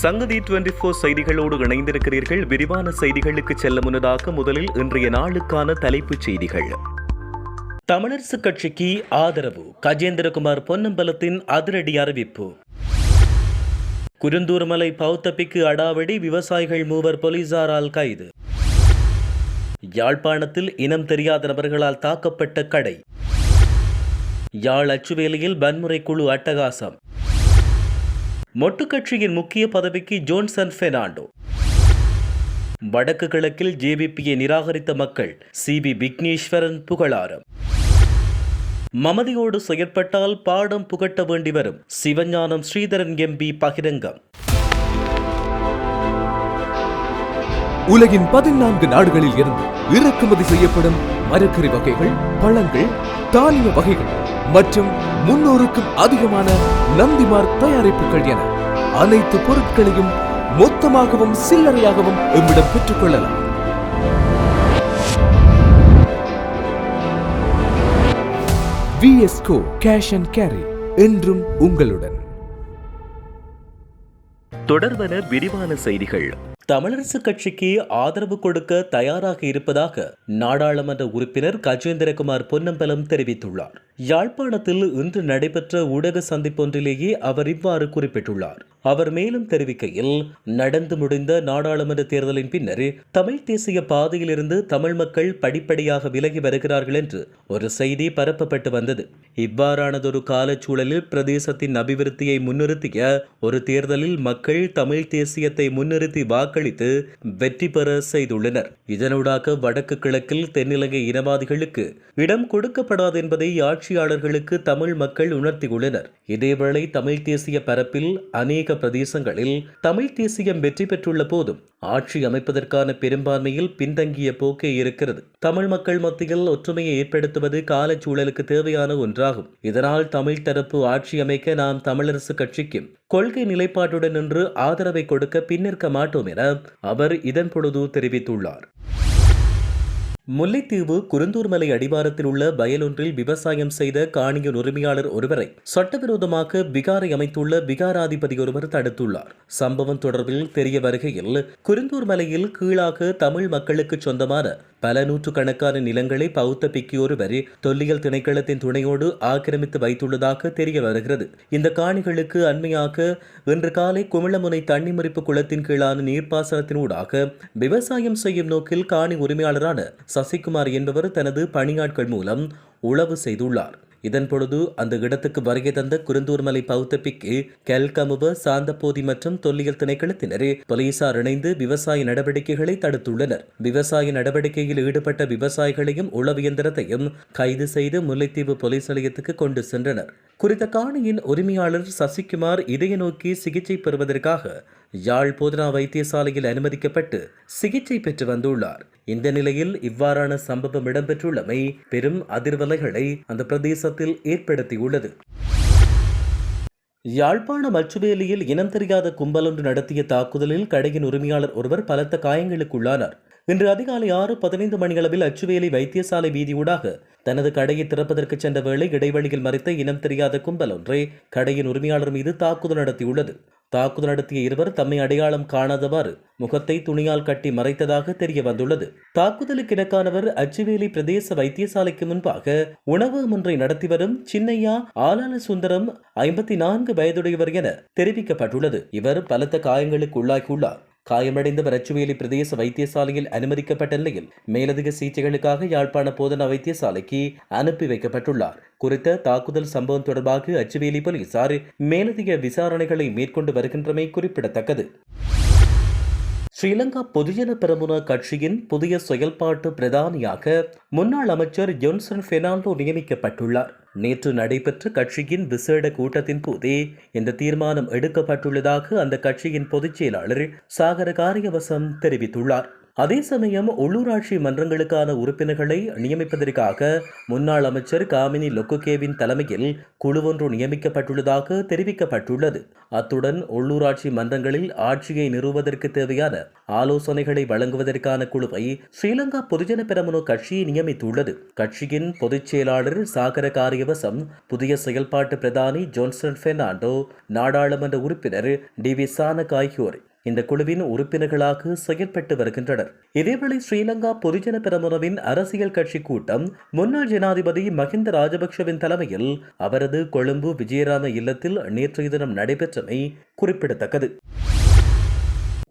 சங்கதி twenty four செய்திகளோடு இணைந்திருக்கிறீர்கள். விரிவான செய்திகளுக்கு செல்ல முன்னதாக முதலில் இன்றைய நாளுக்கான தலைப்புச் செய்திகள். தமிழரசு கட்சிக்கு ஆதரவு. கஜேந்திரகுமார் பொன்னம்பலத்தின் அதிரடி அறிவிப்பு. குருந்தூர்மலை பௌத்தப்பிக்கு அடாவடி விவசாயிகள் மூவர் போலீசாரால் கைது. யாழ்ப்பாணத்தில் இனம் தெரியாத நபர்களால் தாக்கப்பட்ட கடை. யாழ் அச்சுவேலியில் வன்முறை குழு அட்டகாசம். மொட்டு கட்சியின் முக்கிய பதவிக்கு ஜோன்சன் பெர்னாண்டோ. வடக்கு கிழக்கில் ஜேவிபியை நிராகரித்த மக்கள் சிபி விக்னேஸ்வரன் புகழாரம். மமதியோடு செயற்பட்டால் பாடம் புகட்ட வேண்டி வரும் சிவஞானம் ஸ்ரீதரன் எம்பி பகிரங்கம். உலகின் பதினான்கு நாடுகளில் இருந்து இறக்குமதி செய்யப்படும் மரக்கறி வகைகள் பழங்கள் தானிய வகைகள் மற்றும் முன்னூறுக்கும் அதிகமான நந்திமார் தயாரிப்புகள் என அனைத்து பொருட்களையும் மொத்தமாகவும் சில்லறையாகவும் எம்மிடம் பெற்றுக்கொள்ளலாம். விஎஸ்கோ கேஷ் அண்ட் கேரி என்றும் உங்களுடன். தொடர்வன விரிவான செய்திகள். தமிழரசு கட்சிக்கு ஆதரவு கொடுக்க தயாராக இருப்பதாக நாடாளுமன்ற உறுப்பினர் கஜேந்திரகுமார் பொன்னம்பலம் தெரிவித்துள்ளார். யாழ்ப்பாணத்தில் இன்று நடைபெற்ற ஊடக சந்திப்பொன்றிலேயே அவர் இவ்வாறு குறிப்பிட்டுள்ளார். அவர் மேலும் தெரிவிக்கையில் நடந்து முடிந்த நாடாளுமன்ற தேர்தலின் பின்னர் தமிழ் தேசிய பாதையிலிருந்து தமிழ் மக்கள் படிப்படியாக விலகி வருகிறார்கள் என்று ஒரு செய்தி பரப்பப்பட்டு வந்தது. இவ்வாறானதொரு காலச்சூழலில் பிரதேசத்தின் அபிவிருத்தியை முன்னிறுத்திய ஒரு தேர்தலில் மக்கள் தமிழ் தேசியத்தை முன்னிறுத்தி வாக்களித்து வெற்றி பெற செய்துள்ளனர். இதனூடாக வடக்கு கிழக்கில் தென்னிலங்கை இனவாதிகளுக்கு இடம் கொடுக்கப்படாது என்பதை ஆட்சியாளர்களுக்கு தமிழ் மக்கள் உணர்த்தியுள்ளனர். இதேவேளை தமிழ் தேசிய பரப்பில் அநேக பிரதேசங்களில் தமிழ் தேசியம் வெற்றி பெற்றுள்ள போதும் ஆட்சி அமைப்பதற்கான பெரும்பான்மையில் பின்தங்கிய போக்கே இருக்கிறது. தமிழ் மக்கள் மத்தியில் ஒற்றுமையை ஏற்படுத்துவது காலச்சூழலுக்கு தேவையான ஒன்றாகும். இதனால் தமிழ் தரப்பு ஆட்சி அமைக்க நாம் தமிழரசு கட்சிக்கு கொள்கை நிலைப்பாட்டுடன் நின்று ஆதரவை கொடுக்க பின்னிற்க மாட்டோம் என அவர் இதன் பொழுது தெரிவித்துள்ளார். முல்லைத்தீவு குருந்தூர்மலை அடிவாரத்தில் உள்ள வயலொன்றில் விவசாயம் செய்த காணியின் உரிமையாளர் ஒருவரை சட்டவிரோதமாக பிகாரை அமைத்துள்ள பிகாராதிபதி ஒருவர் தடுத்துள்ளார். சம்பவம் தொடர்பில் தெரிய வருகையில் குருந்தூர் மலையில் கீழாக தமிழ் மக்களுக்கு சொந்தமான பல நூற்று கணக்கான நிலங்களை பௌத்த பிக்கியொருவர் தொல்லியல் திணைக்களத்தின் துணையோடு ஆக்கிரமித்து வைத்துள்ளதாக தெரிய வருகிறது. இந்த காணிகளுக்கு அண்மையாக இன்று காலை குமிழமுனை தண்ணிமறிப்பு குளத்தின் கீழான நீர்ப்பாசனத்தினூடாக விவசாயம் செய்யும் நோக்கில் காணி உரிமையாளரான சசிகுமார் என்பவர் தனது பணியாட்கள் மூலம் உளவு செய்துள்ளார். இதன் பொழுது அந்த இடத்துக்கு வருகை தந்த குருந்தூர்மலை பௌத்தப்பிக்கு கெல்கமுவ சாந்தபோதி மற்றும் தொல்லியல் திணைக்களத்தினரே போலீசார் இணைந்து விவசாய நடவடிக்கைகளை தடுத்துள்ளனர். விவசாய நடவடிக்கையில் ஈடுபட்ட விவசாயிகளையும் உளவு இயந்திரத்தையும் கைது செய்து முல்லைத்தீவு போலீஸ் நிலையத்துக்கு கொண்டு சென்றனர். குறித்த காணியின் உரிமையாளர் சசிகுமார் இதய நோக்கி சிகிச்சை பெறுவதற்காக யாழ் போதனா வைத்தியசாலையில் அனுமதிக்கப்பட்டு சிகிச்சை பெற்று வந்துள்ளார். இந்த நிலையில் இவ்வாறான சம்பவம் இடம்பெற்றுள்ளமை பெரும் அதிர்வலைகளை அந்த பிரதேசத்தில் ஏற்படுத்தியுள்ளது. யாழ்ப்பாணம் அச்சுவேலியில் இனம் தெரியாத கும்பல் ஒன்று நடத்திய தாக்குதலில் கடையின் உரிமையாளர் ஒருவர் பலத்த காயங்களுக்குள்ளானார். இன்று அதிகாலை ஆறு பதினைந்து மணியளவில் அச்சுவேலி வைத்தியசாலை வீதியூடாக தனது கடையை திறப்பதற்கு சென்ற வேளை இடைவெளியில் மறைத்த இனம் தெரியாத கும்பல் ஒன்றே கடையின் உரிமையாளர் மீது தாக்குதல் நடத்தியுள்ளது. தாக்குதல் நடத்திய இருவர் தம்மை அடையாளம் காணாதவாறு முகத்தை துணியால் கட்டி மறைத்ததாக தெரிய வந்துள்ளது தாக்குதலுக்கு இணக்கானவர் அச்சுவேலி பிரதேச வைத்தியசாலைக்கு முன்பாக உணவு ஒன்றை நடத்தி வரும் சின்னையா ஆலால சுந்தரம் ஐம்பத்தி நான்கு வயதுடையவர் என தெரிவிக்கப்பட்டுள்ளது. இவர் பலத்த காயங்களுக்கு உள்ளாகியுள்ளார். காயமடைந்தவர் அச்சுவேலி பிரதேச வைத்தியசாலையில் அனுமதிக்கப்பட்ட நிலையில் மேலதிக சிகிச்சைகளுக்காக யாழ்ப்பாண போதனா வைத்தியசாலைக்கு அனுப்பி வைக்கப்பட்டுள்ளார். குறித்த தாக்குதல் சம்பவம் தொடர்பாக அச்சுவேலி போலீசார் மேலதிக விசாரணைகளை மேற்கொண்டு வருகின்றமை குறிப்பிடத்தக்கது. ஸ்ரீலங்கா பொதுஜன பெரமுன கட்சியின் புதிய செயல்பாட்டு பிரதானியாக முன்னாள் அமைச்சர் ஜோன்சன் பெர்னாண்டோ நியமிக்கப்பட்டுள்ளார். நேற்று நடைபெற்ற கட்சியின் விசேட கூட்டத்தின் போதே இந்த தீர்மானம் எடுக்கப்பட்டுள்ளதாக அந்த கட்சியின் பொதுச் செயலாளர் சாகர காரியவசம் தெரிவித்துள்ளார். அதே சமயம் உள்ளூராட்சி மன்றங்களுக்கான உறுப்பினர்களை நியமிப்பதற்காக முன்னாள் அமைச்சர் காமினி லொக்குகேவின் தலைமையில் குழு ஒன்று நியமிக்கப்பட்டுள்ளதாக தெரிவிக்கப்பட்டுள்ளது. அத்துடன் உள்ளூராட்சி மன்றங்களில் ஆட்சியை நிறுவுவதற்கு தேவையான ஆலோசனைகளை வழங்குவதற்கான குழுவை ஸ்ரீலங்கா பொதுஜன பெரமுன கட்சி நியமித்துள்ளது. கட்சியின் பொதுச் செயலாளர் சாகர காரியவசம் புதிய செயல்பாட்டு பிரதானி ஜோன்சன் பெர்னாண்டோ நாடாளுமன்ற உறுப்பினர் டி வி சானக் ஆகியோர் இந்த குழுவின் உறுப்பினர்களாக செயற்பட்டு வருகின்றனர். இதேவேளை ஸ்ரீலங்கா பொதுஜன பெரமுனவின் அரசியல் கட்சி கூட்டம் முன்னாள் ஜனாதிபதி மஹிந்த ராஜபக்ஷவின் தலைமையில் அவரது கொழும்பு விஜயராம இல்லத்தில் நேற்றைய தினம் நடைபெற்றமை குறிப்பிடத்தக்கது.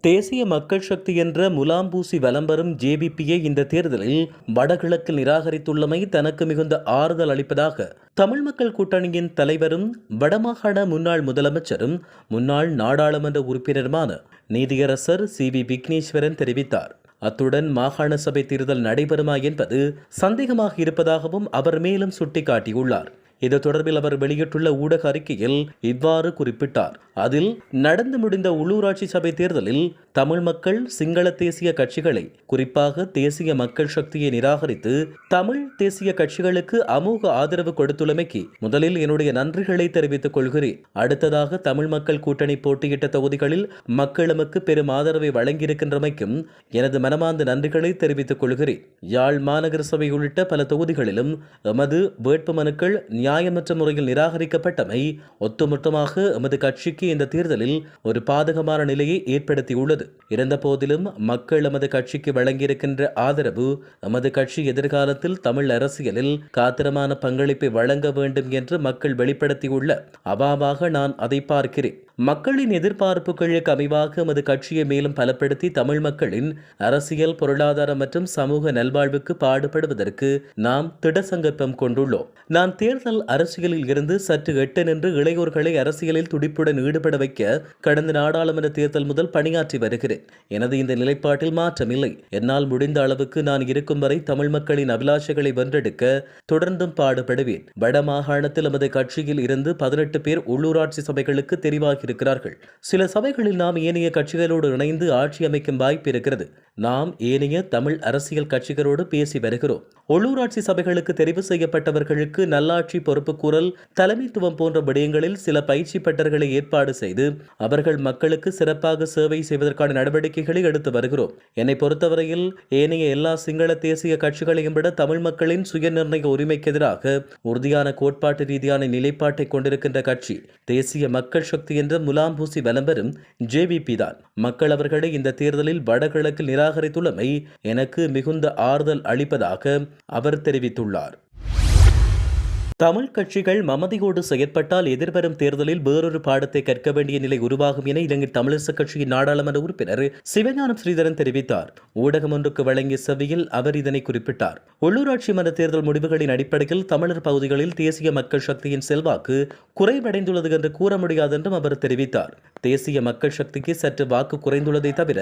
தேசிய மக்கள் சக்தி என்ற முலாம்பூசி வலம்பரும் ஜேபிபியை இந்த தேர்தலில் வடகிழக்கில் நிராகரித்துள்ளமை தனக்கு மிகுந்த ஆறுதல் அளிப்பதாக தமிழ் மக்கள் கூட்டணியின் தலைவரும் வடமாகாண முன்னாள் முதலமைச்சரும் முன்னாள் நாடாளுமன்ற உறுப்பினருமான நீதியரசர் சி வி விக்னேஸ்வரன் தெரிவித்தார். அத்துடன் மாகாண சபை தேர்தல் நடைபெறுமா என்பது சந்தேகமாக இருப்பதாகவும் அவர் மேலும் சுட்டிக்காட்டியுள்ளார். இது தொடர்பில் அவர் வெளியிட்டுள்ள ஊடக அறிக்கையில் இவ்வாறு குறிப்பிட்டார். அதில் நடந்து முடிந்த உள்ளூராட்சி சபை தேர்தலில் தமிழ் மக்கள் சிங்கள தேசிய கட்சிகளை குறிப்பாக தேசிய மக்கள் சக்தியை நிராகரித்து தமிழ் தேசிய கட்சிகளுக்கு அமோக ஆதரவு கொடுத்துள்ளமைக்கு முதலில் என்னுடைய நன்றிகளை தெரிவித்துக் கொள்கிறேன். அடுத்ததாக தமிழ் மக்கள் கூட்டணி போட்டியிட்ட தொகுதிகளில் மக்கள் பெரும் ஆதரவை வழங்கியிருக்கின்றமைக்கும் எனது மனமார்ந்த நன்றிகளை தெரிவித்துக் கொள்கிறேன். யாழ் மாநகர சபை உள்ளிட்ட பல தொகுதிகளிலும் எமது வேட்பு மனுக்கள் நியாயமற்ற முறையில் நிராகரிக்கப்பட்டமை ஒட்டுமொத்தமாக எமது கட்சிக்கு இந்த தேர்தலில் ஒரு பாதகமான நிலையை ஏற்படுத்தியுள்ளது. இருந்த போதிலும் மக்கள் எமது கட்சிக்கு வழங்கியிருக்கின்ற ஆதரவு எமது கட்சி எதிர்காலத்தில் தமிழ் அரசியலில் காத்திரமான பங்களிப்பை வழங்க வேண்டும் என்று மக்கள் வெளிப்படுத்தியுள்ள அபாவாக நான் அதை பார்க்கிறேன். மக்களின் எதிர்பார்ப்புகளுக்கு அமைவாக எமது கட்சியை மேலும் பலப்படுத்தி தமிழ் மக்களின் அரசியல் பொருளாதார மற்றும் சமூக நல்வாழ்வுக்கு பாடுபடுவதற்கு நாம் திடசங்கல்பம் கொண்டுள்ளோம். நான் தேர்தல் அரசியலில் இருந்து சற்று எட்டு நின்று இளையோர்களை அரசியலில் துடிப்புடன் ஈடுபட வைக்க கடந்த நாடாளுமன்ற தேர்தல் முதல் பணியாற்றி வருகிறேன். எனது இந்த நிலைப்பாட்டில் மாற்றமில்லை. என்னால் முடிந்த அளவுக்கு நான் இருக்கும் வரை தமிழ் மக்களின் அபிலாஷைகளை வென்றெடுக்க தொடர்ந்தும் பாடுபடுவேன். வடமாகாணத்தில் எமது கட்சியில் இருந்து பதினெட்டு பேர் உள்ளூராட்சி சபைகளுக்கு தெரிவாகி இருக்கிறார்கள் சில சபைகளில் நாம் ஏனைய கட்சிகளோடு இணைந்து ஆட்சி அமைக்கும் வாய்ப்பு இருக்கிறது. நாம் ஏனைய தமிழ் அரசியல் கட்சிகளோடு பேசி வருகிறோம். உள்ளூராட்சி சபைகளுக்கு தெரிவு செய்யப்பட்டவர்களுக்கு நல்லாட்சி பொறுப்புக்கூறல் தலைமைத்துவம் போன்ற விடயங்களில் சில பயிற்சி பட்டர்களை ஏற்பாடு செய்து அவர்கள் மக்களுக்கு சிறப்பாக சேவை செய்வதற்கான நடவடிக்கைகளை எடுத்து வருகிறோம். என்னை பொறுத்தவரையில் ஏனைய எல்லா சிங்கள தேசிய கட்சிகளையும் விட தமிழ் மக்களின் சுயநிர்ணய உரிமைக்கு எதிராக உறுதியான கோட்பாட்டு ரீதியான நிலைப்பாட்டை கொண்டிருக்கின்ற கட்சி தேசிய மக்கள் சக்தி என்ற முலாம்பூசி வலம்பெறும் ஜேவிபி தான். மக்கள் அவர்களை இந்த தேர்தலில் வடகிழக்கில் நிராகரித்துள்ளமை எனக்கு மிகுந்த ஆறுதல் அளிப்பதாக அவர் தெரிவித்துள்ளார். தமிழ் கட்சிகள் மமதியோடு செயற்பட்டால் எதிர்வரும் தேர்தலில் வேறொரு பாடத்தை கற்க வேண்டிய நிலை உருவாகும் என இலங்கை தமிழரசுக் கட்சியின் நாடாளுமன்ற உறுப்பினர் சிவஞானம் ஸ்ரீதரன் தெரிவித்தார். ஊடகம் ஒன்றுக்கு வழங்கிய செவியில் அவர் இதனை குறிப்பிட்டார். உள்ளூராட்சி மன்ற தேர்தல் முடிவுகளின் அடிப்படையில் தமிழர் பகுதிகளில் தேசிய மக்கள் சக்தியின் செல்வாக்கு குறைவடைந்துள்ளது என்று கூற முடியாது என்றும் அவர் தெரிவித்தார். தேசிய மக்கள் சக்திக்கு சற்று வாக்கு குறைந்துள்ளதை தவிர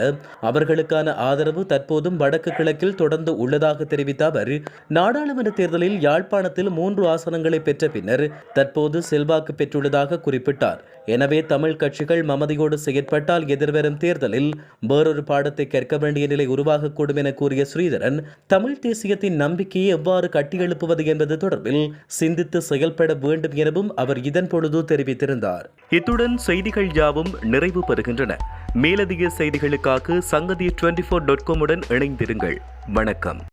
அவர்களுக்கான ஆதரவு தற்போதும் வடக்கு கிழக்கில் தொடர்ந்து உள்ளதாக தெரிவித்த அவர் நாடாளுமன்ற தேர்தலில் யாழ்ப்பாணத்தில் மூன்று ஆசனங்கள் வாக்குகளை பெற்ற பின்னர் தற்போது செல்வாக்கு பெற்றுள்ளதாக குறிப்பிட்டார். எனவே தமிழ் கட்சிகள் மமதியோடு செயற்பட்டால் எதிர்வரும் தேர்தலில் வேறொரு பாடத்தை கற்க வேண்டிய நிலை உருவாகக்கூடும் என கூறிய ஸ்ரீதரன் தமிழ் தேசியத்தின் நம்பிக்கையை எவ்வாறு கட்டியெழுப்புவது என்பது தொடர்பில் சிந்தித்து செயல்பட வேண்டும் எனவும் அவர் இதன் பொழுது தெரிவித்திருந்தார். இத்துடன் செய்திகள் யாவும் நிறைவு பெறுகின்றன. மேலதிக செய்திகளுக்காக சங்கதி டுவெண்டி ஃபோர் டாட் காமுடன் இணைந்திருங்கள். வணக்கம்.